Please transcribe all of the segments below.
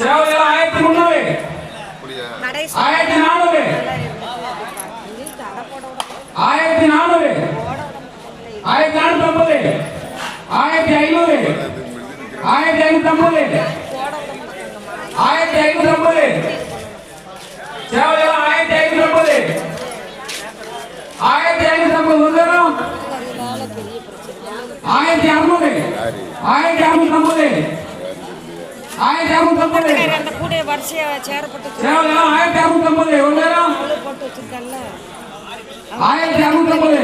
சேவல் எல்லாம் ஆயிரத்தி முந்நூறு. ஆயிரத்தி நானூறு. ஆயிரத்தி நானூறு. ஆயிரத்தி நானூத்தி ஐம்பது ஆயிரத்தி ஐநூறு. ஆயிரத்தி ஐநூத்தி ஐம்பது ஆயிரத்தி ஐநூத்தி ஐம்பது சேவல் எல்லாம் ஆயிரத்தி ஐநூத்தி ஐம்பது ஆயிரத்தி ஐநூத்தி ஐம்பது தரம் ஆயிரத்தி அறுநூறு. ஆயிரத்தி அறுநூத்தி ஐம்பது ஆயிரத்தி அறுநூத்தி ஐம்பது. அந்த கூட வரிசையா சேரப்பட்டு சேவல் எல்லாம் ஆயிரத்தி அறுநூத்தி ஐம்பது. ஒரு நேரம்? போட்டு வச்சிருக்கல ஆயிரத்தி அறுநூத்தி ஐம்பது.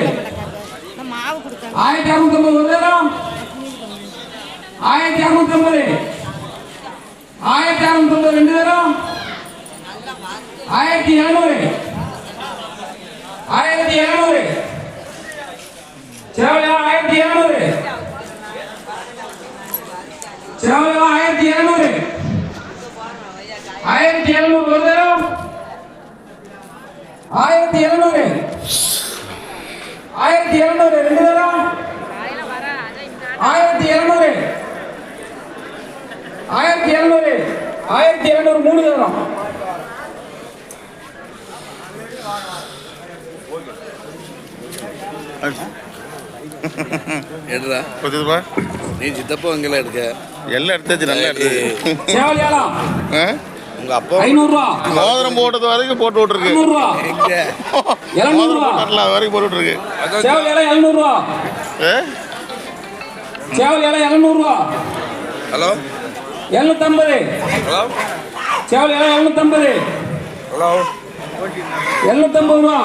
நம்ம மாவு கொடுத்தாங்க. ஆயிரத்தி அறுநூத்தி ஐம்பது. ஒரு நேரம்? ஆயிரத்தி அறுநூத்தி ஐம்பது. ஆயிரத்தி அறுநூத்தி ஐம்பது. ரெண்டு நேரம்? ஆயிரத்தி எழுநூறு. ஆயிரத்தி எழுநூறு சேவல் எல்லாம் ஆயிரத்தி எழுநூறு சேவல் எல்லாம் ஆயிரத்தி எழுநூறு ஆயிரத்தி எழுநூறு ஒரு நேரம் ஆயிரத்தி எழுநூறு. ஆயிரத்தி எழுநூறு ரெண்டு நேரம் ஆயிரத்தி எழுநூறு. ஆயிரத்தி எழுநூறு. ஆயிரத்தி எழுநூறு மூணு எடுறா புரியுதுப்பா நீ சித்தப்பா எங்கெல்லாம் எடுக்க எல்லாம் எடுத்தாச்சு நல்லா ஆ? உங்க அப்பா மோதிரம் போட்டது வரைக்கும் போட்டு விட்டுருக்கு. மோதிரம் போட்டல வரைக்கும் போட்டு விட்டுருக்கு. ஹலோ? எழுநூத்தம்பது. ஹலோ? சேவல் ஏலம் எழுநூத்தம்பது. ஹலோ? எழுநூத்தம்பது ரூபா.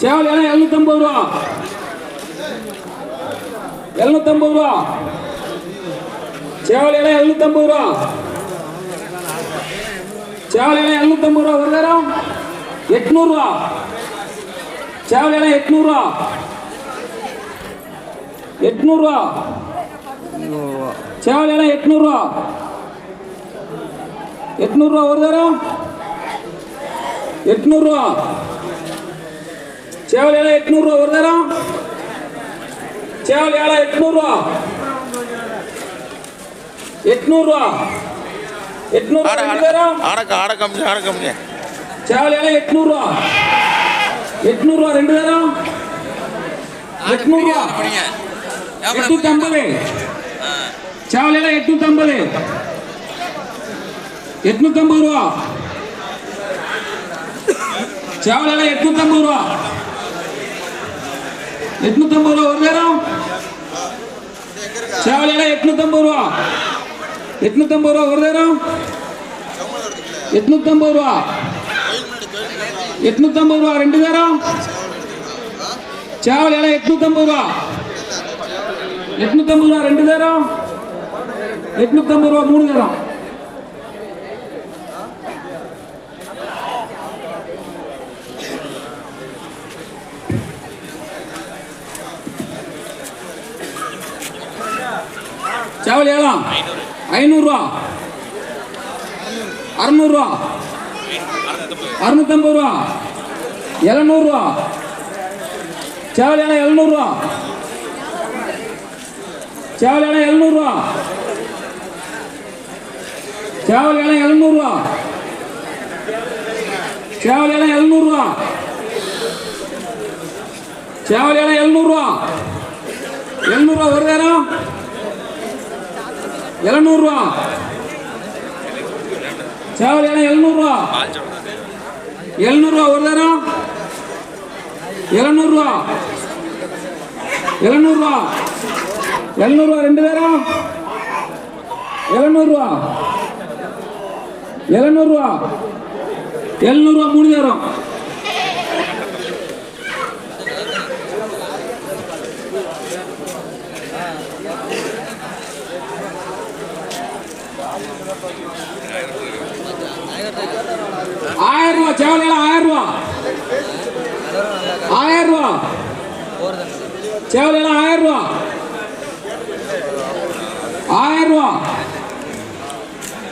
சேவல் ஏலம் எழுநூத்தம்பது ரூபா. எழுநூத்தம்பது ரூபா. சேவல் ஏலம் எழுநூத்தம்பது ரூபா. சேவல் ஏலம் எழுநூத்தம்பது ரூபா ஒரு நேரம் எட்நூறுரூவா சேவல் எட்நூறுரூவா எட்நூறுரூவா சேவல் எட்நூறுரூவா எட்நூறுரூவா ஒரு நேரம் எட்நூறுரூவா சேவல் ஏழை எட்நூறுரூவா ஒரு நேரம் சேவல் ஏழை எட்நூறுரூவா எட்நூறுரூவா எட்நூறுரூவா ஆட ரெண்டு நேரம் ஆட ஆட கம்மி ஆட கம்மி சேவல் ஏழை எட்நூறுரூவா எட்நூறுரூவா ரெண்டு நேரம் எட்நூறுரூவா எட்நூத்தி ஐம்பது சேவல் ஏழை எட்நூத்தி ஐம்பது எட்நூத்தி ஐம்பது ரூபா சேவல் ஏழை எட்நூத்தி ஐம்பது ரூபா எட்நூத்தி ஐம்பது ரூபா ஒரு நேரம் சேவல் ஏழை எட்நூத்தி ஐம்பது ரூபா எட்நூத்தி ஐம்பது ரூபா ஒரு நேரம் எட்நூத்தி ஐம்பது ரூபா எட்நூத்தி ஐம்பது ரூபா ரெண்டு நேரம் சேவல் ஏழை எட்நூத்தி ஐம்பது ரூபா எட்நூத்தி ஐம்பது ரூபா ரெண்டு நேரம் எட்நூத்தி ஐம்பது ரூபா மூணு நேரம் சேவல் ஏழாம் ஐநூறுரூவா அறநூறுவா. அறுநூத்தம்பது ரூபா. எழுநூறுவா. சேவல் ஏழை எழுநூறுவா. சேவல் ஏழை எழுநூறுவா. சேவல் ஏழை எழுநூறுவா. சேவல் ஏழை எழுநூறுவா. சேவல் ஏழை எழுநூறுவா. எழுநூறுவா ஒரு நேரம். எழுநூறுவா. சேவல் எல்லாம் எழுநூறுவா. எழுநூறுவா ஒரு நேரம் எழுநூறுவா. எழுநூறுவா. எழுநூறுவா ரெண்டு பேரும் எழுநூறுவா. எழுநூறுவா. எழுநூறுவா மூணு பேரும் Thank you. சேவல் ஏலம் ஆயிரம் ரூபா ஆயிரம் ரூபா சேவல் ஆயிரம் ரூபா ஆயிரம் ரூபா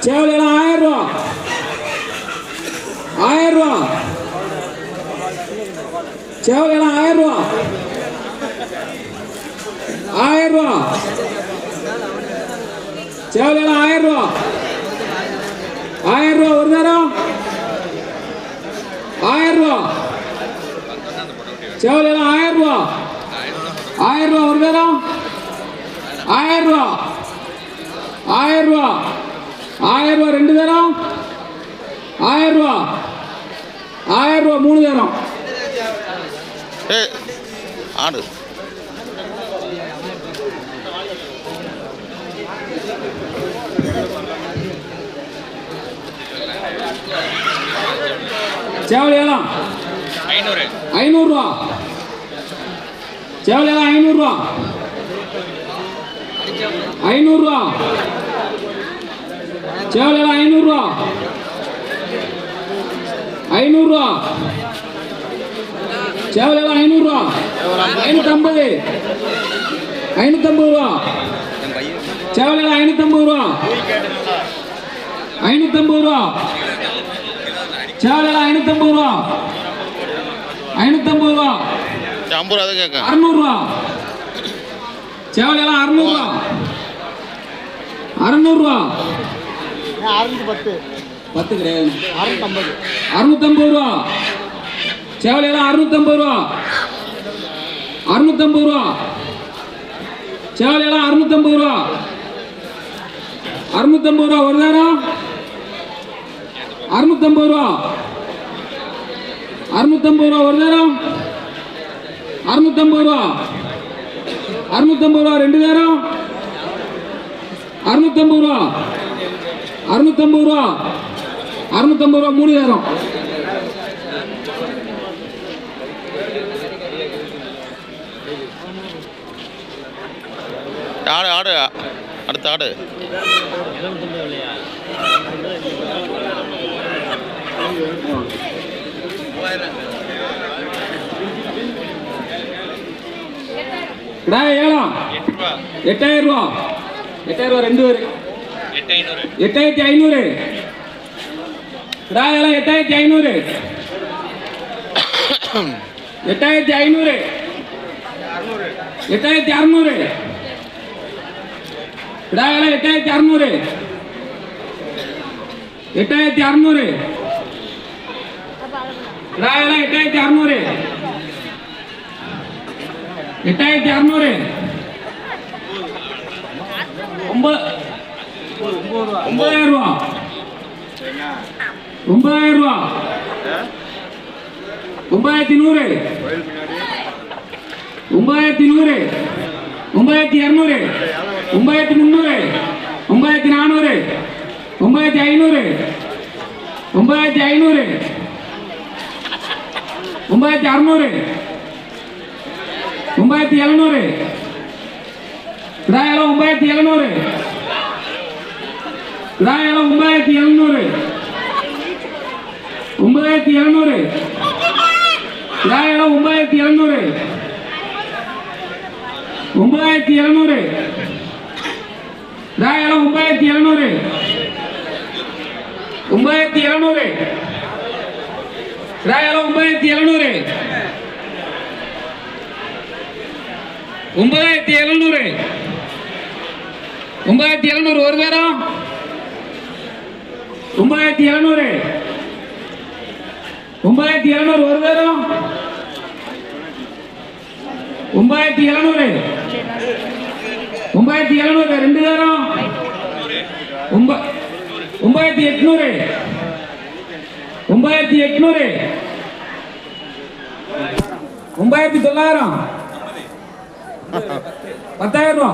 சேவல் ஆயிரம் ரூபா ஆயிரம் ரூபா சேவல் ஆயிரம் ரூபா ஆயிரம் ரூபா சேவல் ஆயிரம் ரூபா ஆயிரம் ரூபா ஒரு நேரம். ஆயிரம் ரூபா சேவல் எல்லாம் ஆயிரம் ரூபா ஆயிரம் ரூபா ஒரு நேரம் ஆயிரம் ரூபா ஆயிரம் ரூபா ஆயிரம் ரூபா ரெண்டு நேரம் ஆயிரம் ரூபா ஆயிரம் ரூபா மூணு நேரம் ஆடு. சேவல் ஏலம் ஐநூறுரூவா சேவல் ஏலம் ஐநூறுரூவா ஐநூறுரூவா சேவல் ஏலம் ஐநூறுரூவா ஐநூறுரூவா சேவல் ஏலம் ஐநூறுரூவா ஐநூற்றம்பது ஐநூற்றம்பது ரூபா சேவல் ஏலம் ஐநூற்றம்பது ரூபா ஐநூற்றம்பது ரூபா சேவல் ஏலம் ஐநூற்றம்பது ரூபா. ஐநூற்றம்பது ரூபா. ஐம்பது ரூபா கேட்க. அறுநூறுவா சேவல் எல்லாம் அறுநூறுவா அறுநூறுவா பத்து கிடையாது. அறுநூத்தம்பது ரூபா. சேவல் எல்லாம் அறுநூத்தம்பது ரூபா. அறுநூத்தம்பது ரூபா. சேவல் எல்லாம் அறுநூத்தம்பது ரூபா. அறுநூத்தம்பது ரூபா. ஒரு நேரம். அறுநூத்தம்பது ரூபா. அறுநூத்தம்பது ரூபா ஒரு நேரம். அறுநூத்தம்பது ரூபா. அறுநூத்தம்பது ரூபா ரெண்டு நேரம். அறுநூத்தம்பது ரூபா. அறுநூத்தம்பது ரூபா. அறுநூத்தம்பது ரூபா மூணு நேரம். ஆடு ஆடு அடுத்த ஆடு. ஏலம் எட்டாயிரம் ரூபா எட்டாயிரம் ரூபா ரெண்டு பேர். எட்டாயிரத்தி ஐநூறு. ஏலம் எட்டாயிரத்தி ஐநூறு. எட்டாயிரத்தி ஐநூறு. எட்டாயிரத்தி அறுநூறு. எட்டாயிரத்தி அறுநூறு. எட்டாயிரத்தி அறுநூறு. கிடாய் எட்டாயிரத்தி அறுநூறு. எட்டாயிரத்தி அறுநூறு. ஒன்பது ஒன்பதாயிரம் ரூபா. ஒன்பதாயிரம் ரூபா. ஒன்பதாயிரத்தி நூறு. ஒன்பதாயிரத்தி நூறு. ஒன்பதாயிரத்தி இரநூறு ஒன்பதாயிரத்தி முந்நூறு. ஒன்பதாயிரத்தி நானூறு. ஒன்பதாயிரத்தி ஐநூறு. ஒன்பதாயிரத்தி ஐநூறு. ஒன்பதாயிரத்தி அறுநூறு. ஒன்பதாயிரத்தி எழுநூறு. கிடாயெல்லாம் ஒன்பதாயிரத்தி எழுநூறு. கிடாயெல்லாம் ஒன்பதாயிரத்தி எழுநூறு. ஒன்பதாயிரத்தி எழுநூறு. கிடாயெல்லாம் ஒன்பதாயிரத்தி எழுநூறு. ஒன்பதாயிரத்தி எழுநூறு. கிடாயெல்லாம் ஒன்பதாயிரத்தி எழுநூறு. ஒன்பதாயிரத்தி எழுநூறு. கிடாயெல்லாம் ஒன்பதாயிரத்தி எழுநூறு. ஒன்பதாயிரத்தி எழுநூறு. ஒன்பதாயிரத்தி எழுநூறு ஒரு நேரம் ஒன்பதாயிரத்தி எழுநூறு. ஒன்பதாயிரத்தி எழுநூறு ஒரு நேரம் ஒன்பதாயிரத்தி எழுநூறு. ஒன்பதாயிரத்தி எழுநூறு ரெண்டு நேரம் ஒன்ப ஒன்பதாயிரத்தி எட்நூறு. ஒன்பதாயிரத்தி எட்நூறு. ஒன்பதாயிரத்தி தொள்ளாயிரம். பத்தாயிரம் ரூபா.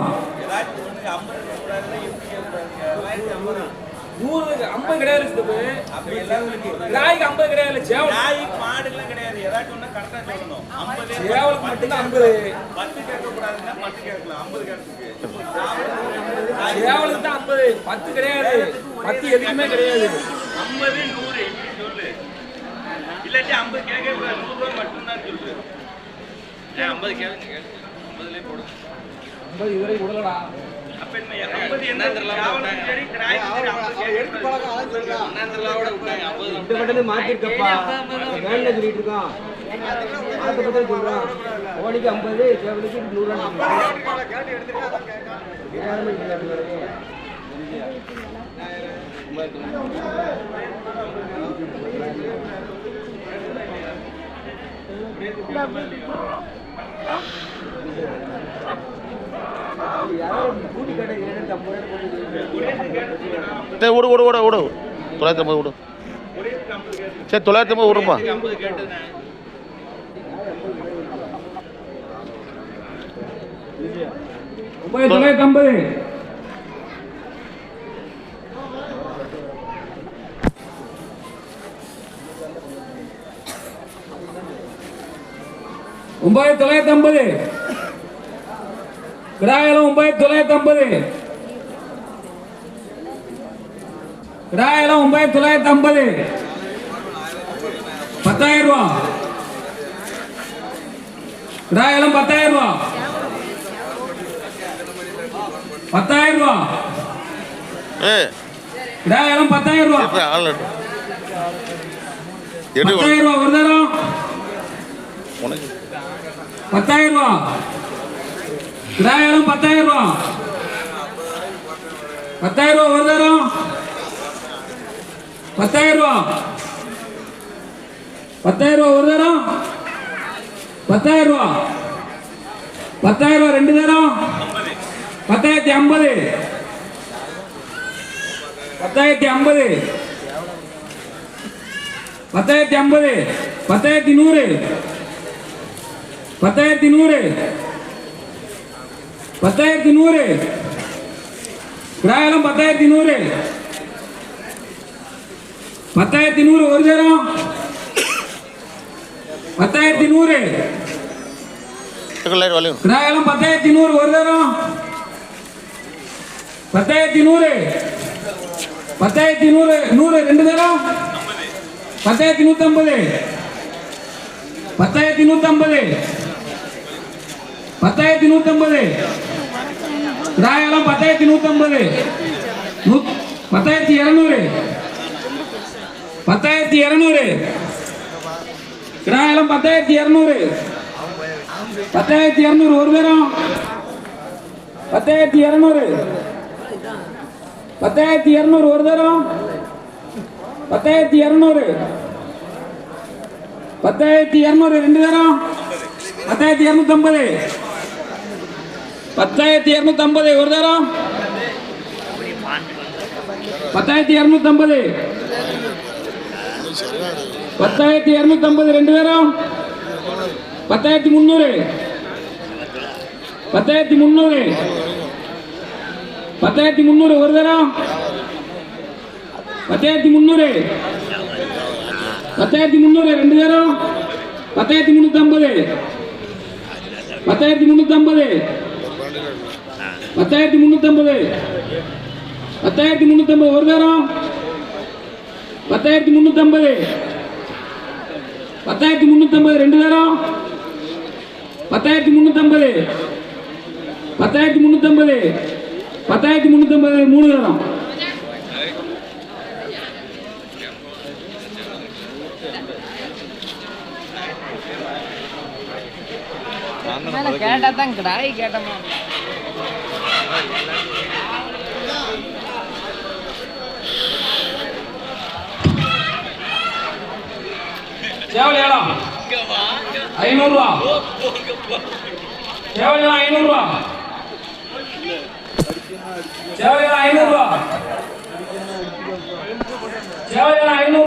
நூறு ஐம்பது கிடையாது. நாய்க்கு ஐம்பது கிடையாது சேவல். நாய்க்கு மாடுலாம் கிடையாது. ஏதாச்சும் ஒண்ணு கரெக்டா சொல்லணும். ஐம்பது சேவலுக்கு மட்டும்தான் ஐம்பது. பத்து கேட்கக்கூடாதுன்னா பத்து கேட்கலாம். ஐம்பது கேட்கறதுக்கு. சேவலுக்கு தான் ஐம்பது. பத்து கிடையாது. பத்து எதுக்குமே கிடையாது. ஐம்பது இல்லாட்டி ஐம்பது கேட்க கூடாது நூறு ரூபாய் மட்டும்தான் சொல்லு ஏன் ஐம்பது கேட்க ஐம்பதுலேயே போடு ஐம்பது இதுவரை விடலடா அப்ப என்ன ஐம்பது என்ன? சரி கிராய்க்கும் சரி ஐம்பது இந்த மட்டும் மாத்திருக்கப்பா வேன்ல சொல்லிட்டு இருக்கோம் மாத்த பத்தி சொல்றோம் கோழிக்கு ஐம்பது சேவலுக்கு நூறு கூட்டி கடை ஏழு ஐம்பது. சரி விடு விடு விடு விடு தொள்ளாயிரத்தி ஐம்பது விடு சரி தொள்ளாயிரத்தி ஐம்பது விடுப்பா தொள்ளாயிரத்தி ஐம்பது. ஒன்பது தொள்ளாயிரத்தி ஐம்பது. கிடாயலம் ஒன்பது தொள்ளாயிரத்தி ஐம்பது. கிடாயலம் ஒன்பது தொள்ளாயிரத்தி ஐம்பது. பத்தாயிரம் ரூபா. கிடாயலம் பத்தாயிரம் ரூபா. பத்தாயிரம் ரூபா. கிடாயலம் பத்தாயிரம் ரூபா. பத்தாயிரம் ரூபா ஒரு தரம் உனக்கு பத்தாயிரம் ரூபா. கிராயம் பத்தாயிரம் ரூபா. பத்தாயிரம் ரூபா ஒரு பத்தாயிரம் ரூபா. பத்தாயிரம் ரூபா ஒரு பத்தாயிரம் ரூபா. பத்தாயிரம் ரூபா ரெண்டு தரம். பத்தாயிரத்தி ஐம்பது. பத்தாயிரத்தி ஐம்பது. பத்தாயிரத்தி ஐம்பது. பத்தாயிரத்தி நூறு. பத்தாயிரத்தி நூறு. பத்தாயிரத்தி நூறு. கிராயம் பத்தாயிரத்தி நூறு. பத்தாயிரத்தி நூறு ஒரு தரம். பத்தாயிரத்தி நூறு. கிராயம் பத்தாயிரத்தி நூறு ஒரு தரம். பத்தாயிரத்தி நூறு. பத்தாயிரத்தி நூறு நூறு ரெண்டு தரம். பத்தாயிரத்தி நூற்றம்பது பத்தாயிரத்தி நூற்றம்பது பத்தாயிரத்தி நூற்றம்பது கிராயம் பத்தாயிரத்தி நூற்றம்பது நூ பத்தாயிரத்தி இரநூறு. பத்தாயிரத்தி இரநூறு. கிராயம் பத்தாயிரத்தி இரநூறு. பத்தாயிரத்தி இரநூறு ஒரு தரம் பத்தாயிரத்தி இரநூறு. பத்தாயிரத்தி இரநூறு ஒரு தரம் பத்தாயிரத்தி இரநூறு. பத்தாயிரத்தி இரநூறு ரெண்டு தரம் பத்தாயிரத்தி இரநூத்தம்பது. பத்தாயிரத்தி இரநூத்தம்பது ஒரு தரம். பத்தாயிரத்தி இரநூத்தம்பது. பத்தாயிரத்தி இரநூத்தம்பது ரெண்டு தரம். பத்தாயிரத்தி முந்நூறு. பத்தாயிரத்தி முந்நூறு. பத்தாயிரத்தி முந்நூறு ஒரு தரம். பத்தாயிரத்தி முந்நூறு. பத்தாயிரத்தி முந்நூறு ரெண்டு தரம். பத்தாயிரத்தி முந்நூற்றம்பது பத்தாயிரத்தி முந்நூற்றம்பது பத்தாயிரத்தி முந்நூற்றம்பது பத்தாயிரத்தி முந்நூற்றம்பது ஒரு தரம் பத்தாயிரத்தி முந்நூற்றம்பது பத்தாயிரத்தி முந்நூற்றம்பது ரெண்டு தரம் பத்தாயிரத்தி முந்நூற்றம்பது பத்தாயிரத்தி முந்நூற்றம்பது பத்தாயிரத்தி முந்நூற்றம்பது மூணு தரம் கேட்டா தான் கிடாய் கேட்டமா? சேவல் ஏலம் ஐநூறுரூவா சேவல் ஏலம் ஐநூறுரூவா சேவல் ஏலம் ஐநூறுரூவா சேவல் ஏலம் ஐநூறு